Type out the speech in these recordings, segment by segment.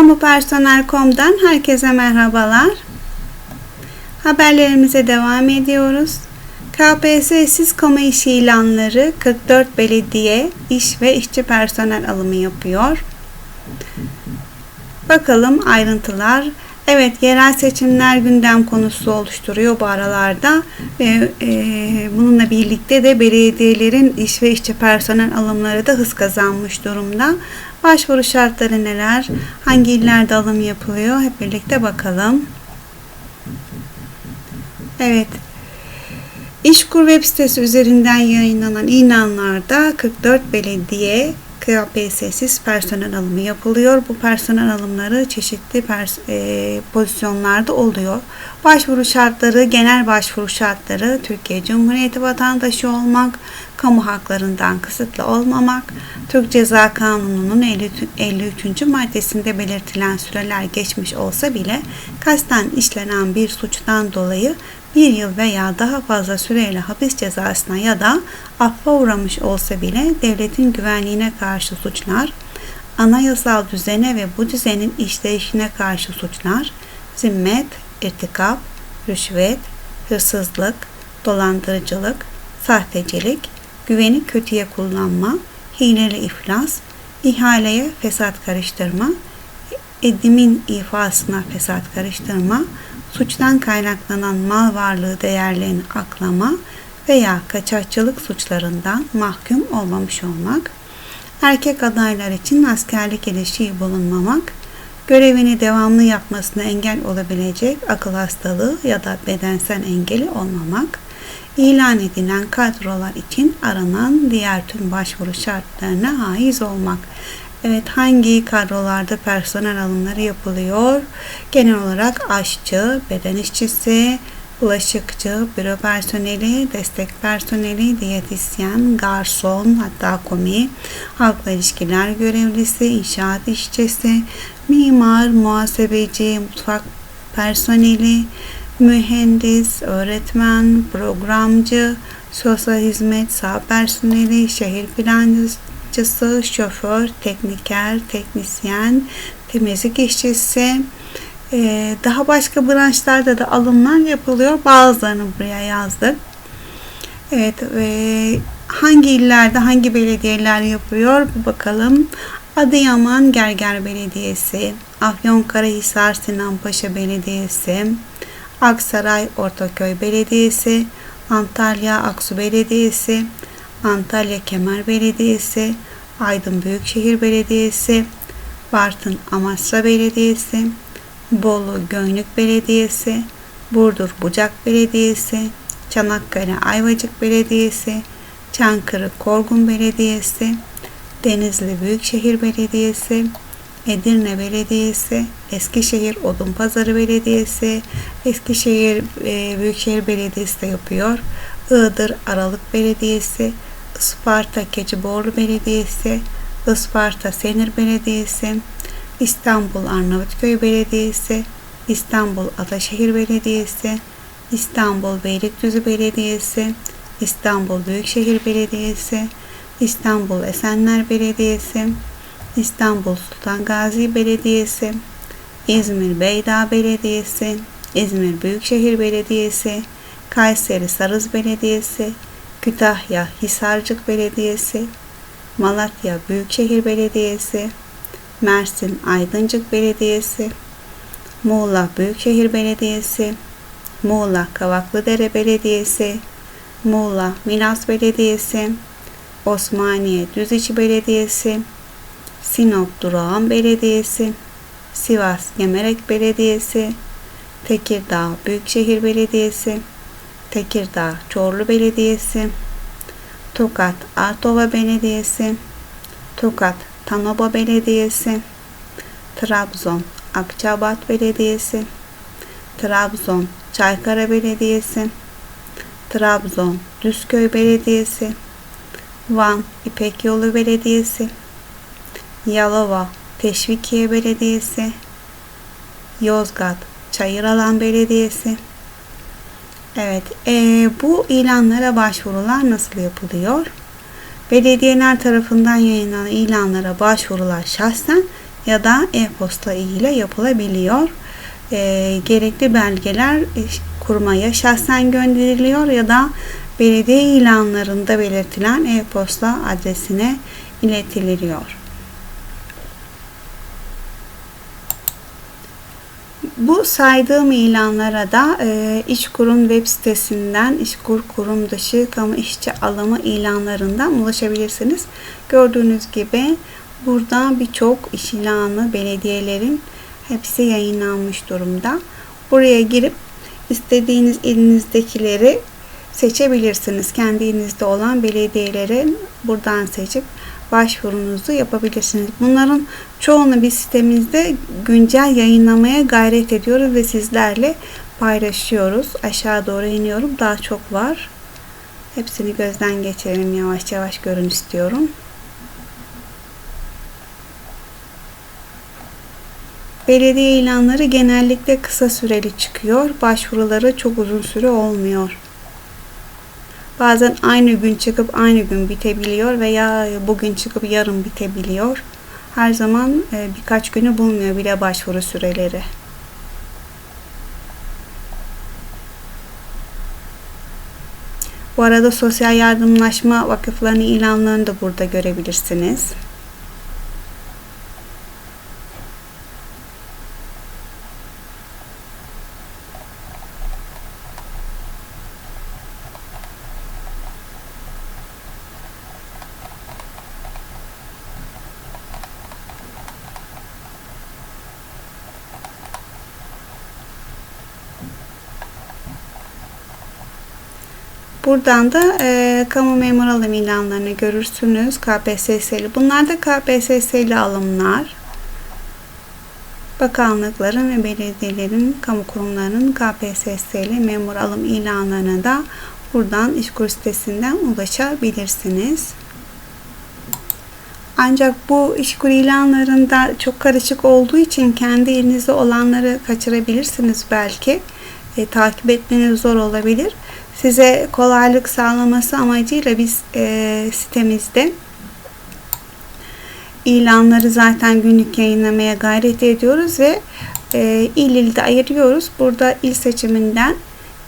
Kamupersonel.com'dan herkese merhabalar. Haberlerimize devam ediyoruz. KPSS'siz kamu iş ilanları 44 belediye iş ve işçi personel alımı yapıyor. Bakalım ayrıntılar. Evet, yerel seçimler gündem konusu oluşturuyor bu aralarda. Ve e, bununla birlikte de belediyelerin iş ve işçi personel alımları da hız kazanmış durumda. Başvuru şartları neler? Hangi illerde alım yapılıyor? Hep birlikte bakalım. Evet. İşkur web sitesi üzerinden yayınlanan ilanlarda 44 belediye KPSS'siz personel alımı yapılıyor. Bu personel alımları çeşitli pers e, pozisyonlarda oluyor. Başvuru şartları, genel başvuru şartları Türkiye Cumhuriyeti vatandaşı olmak, kamu haklarından kısıtlı olmamak, Türk Ceza Kanunu'nun 53. maddesinde belirtilen süreler geçmiş olsa bile kasten işlenen bir suçtan dolayı bir yıl veya daha fazla süreyle hapis cezasına ya da affa uğramış olsa bile devletin güvenliğine karşı suçlar, anayasal düzene ve bu düzenin işleyişine karşı suçlar, zimmet, irtikap, rüşvet, hırsızlık, dolandırıcılık, sahtecilik, güveni kötüye kullanma, hileli iflas, ihaleye fesat karıştırma, edimin ifasına fesat karıştırma, suçtan kaynaklanan mal varlığı değerlerini aklama veya kaçakçılık suçlarından mahkum olmamış olmak, erkek adaylar için askerlik ilişiği bulunmamak, görevini devamlı yapmasına engel olabilecek akıl hastalığı ya da bedensel engeli olmamak, ilan edilen kadrolar için aranan diğer tüm başvuru şartlarına haiz olmak. Evet hangi kadrolarda personel alımları yapılıyor? Genel olarak aşçı, beden işçisi, bulaşıkçı, büro personeli, destek personeli, diyetisyen, garson, hatta komi, halkla ilişkiler görevlisi, inşaat işçisi, mimar, muhasebeci, mutfak personeli, mühendis, öğretmen, programcı, sosyal hizmet, sağ personeli, şehir plancısı, şoför, tekniker, teknisyen, temizlik işçisi, ee, daha başka branşlarda da alımlar yapılıyor. Bazılarını buraya yazdık. Evet, e, hangi illerde hangi belediyeler yapıyor? Bir bakalım. Adıyaman Gerger Belediyesi, Afyonkarahisar Sinanpaşa Belediyesi, Aksaray Ortaköy Belediyesi, Antalya Aksu Belediyesi, Antalya Kemer Belediyesi, Aydın Büyükşehir Belediyesi, Bartın Amasra Belediyesi, Bolu Göynük Belediyesi, Burdur Bucak Belediyesi, Çanakkale Ayvacık Belediyesi, Çankırı Korgun Belediyesi, Denizli Büyükşehir Belediyesi, Edirne Belediyesi, Eskişehir Odunpazarı Belediyesi, Eskişehir e, Büyükşehir Belediyesi de yapıyor. Iğdır Aralık Belediyesi, Isparta Keçiborlu Belediyesi, Isparta Senir Belediyesi, İstanbul Arnavutköy Belediyesi, İstanbul Ataşehir Belediyesi, İstanbul Beylikdüzü Belediyesi, İstanbul Büyükşehir Belediyesi, İstanbul Esenler Belediyesi, İstanbul Sultan Gazi Belediyesi, İzmir Beydağ Belediyesi, İzmir Büyükşehir Belediyesi, Kayseri Sarız Belediyesi, Kütahya Hisarcık Belediyesi, Malatya Büyükşehir Belediyesi, Mersin Aydıncık Belediyesi, Muğla Büyükşehir Belediyesi, Muğla Kavaklıdere Belediyesi, Muğla Milas Belediyesi, Osmaniye Düziçi Belediyesi, Sinop Durağan Belediyesi, Sivas Gemerek Belediyesi, Tekirdağ Büyükşehir Belediyesi, Tekirdağ Çorlu Belediyesi, Tokat Artova Belediyesi, Tokat Tanoba Belediyesi, Trabzon Akçabat Belediyesi, Trabzon Çaykara Belediyesi, Trabzon Düzköy Belediyesi, Van İpek Yolu Belediyesi, Yalova Teşvikiye Belediyesi, Yozgat Çayıralan Belediyesi. Evet, e, bu ilanlara başvurular nasıl yapılıyor? Belediyeler tarafından yayınlanan ilanlara başvurular şahsen ya da e-posta ile yapılabiliyor. E, gerekli belgeler kurmaya şahsen gönderiliyor ya da belediye ilanlarında belirtilen e-posta adresine iletiliyor. Bu saydığım ilanlara da e, İşkur'un web sitesinden İşkur kurum dışı kamu işçi alımı ilanlarından ulaşabilirsiniz. Gördüğünüz gibi burada birçok iş ilanı belediyelerin hepsi yayınlanmış durumda. Buraya girip istediğiniz ilinizdekileri seçebilirsiniz. Kendi ilinizde olan belediyelerin buradan seçip başvurunuzu yapabilirsiniz. Bunların çoğunu biz sitemizde güncel yayınlamaya gayret ediyoruz ve sizlerle paylaşıyoruz. Aşağı doğru iniyorum. Daha çok var. Hepsini gözden geçirelim. Yavaş yavaş görün istiyorum. Belediye ilanları genellikle kısa süreli çıkıyor. Başvuruları çok uzun süre olmuyor. Bazen aynı gün çıkıp aynı gün bitebiliyor veya bugün çıkıp yarın bitebiliyor. Her zaman e, birkaç günü bulmuyor bile başvuru süreleri. Bu arada sosyal yardımlaşma vakıflarının ilanlarını da burada görebilirsiniz. Buradan da e, kamu memur alım ilanlarını görürsünüz. KPSS'li. Bunlar da KPSS'li alımlar. Bakanlıkların ve belediyelerin, kamu kurumlarının KPSS'li memur alım ilanlarına da buradan İşkur sitesinden ulaşabilirsiniz. Ancak bu işkur ilanlarında çok karışık olduğu için kendi elinizde olanları kaçırabilirsiniz belki. E, takip etmeniz zor olabilir size kolaylık sağlaması amacıyla biz e, sitemizde ilanları zaten günlük yayınlamaya gayret ediyoruz ve e, il ilde ayırıyoruz. Burada il seçiminden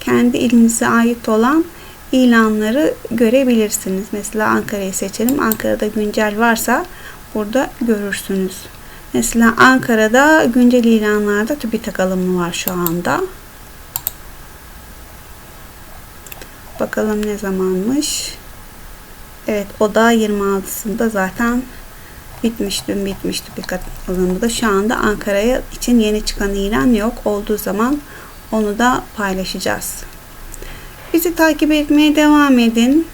kendi ilinize ait olan ilanları görebilirsiniz. Mesela Ankara'yı seçelim. Ankara'da güncel varsa burada görürsünüz. Mesela Ankara'da güncel ilanlarda TÜBİTAK alımı var şu anda. Bakalım ne zamanmış. Evet o da 26'sında zaten bitmiş. Dün bitmişti bir katılımda. Şu anda Ankara'ya için yeni çıkan ilan yok. Olduğu zaman onu da paylaşacağız. Bizi takip etmeye devam edin.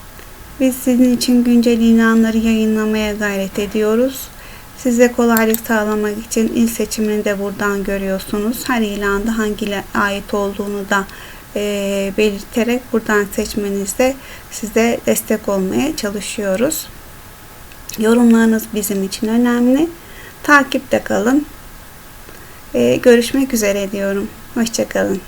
Biz sizin için güncel ilanları yayınlamaya gayret ediyoruz. Size kolaylık sağlamak için il seçimini de buradan görüyorsunuz. Her ilanda hangi ait olduğunu da e, belirterek buradan seçmenizde size destek olmaya çalışıyoruz. Yorumlarınız bizim için önemli. Takipte kalın. E, görüşmek üzere diyorum. Hoşçakalın.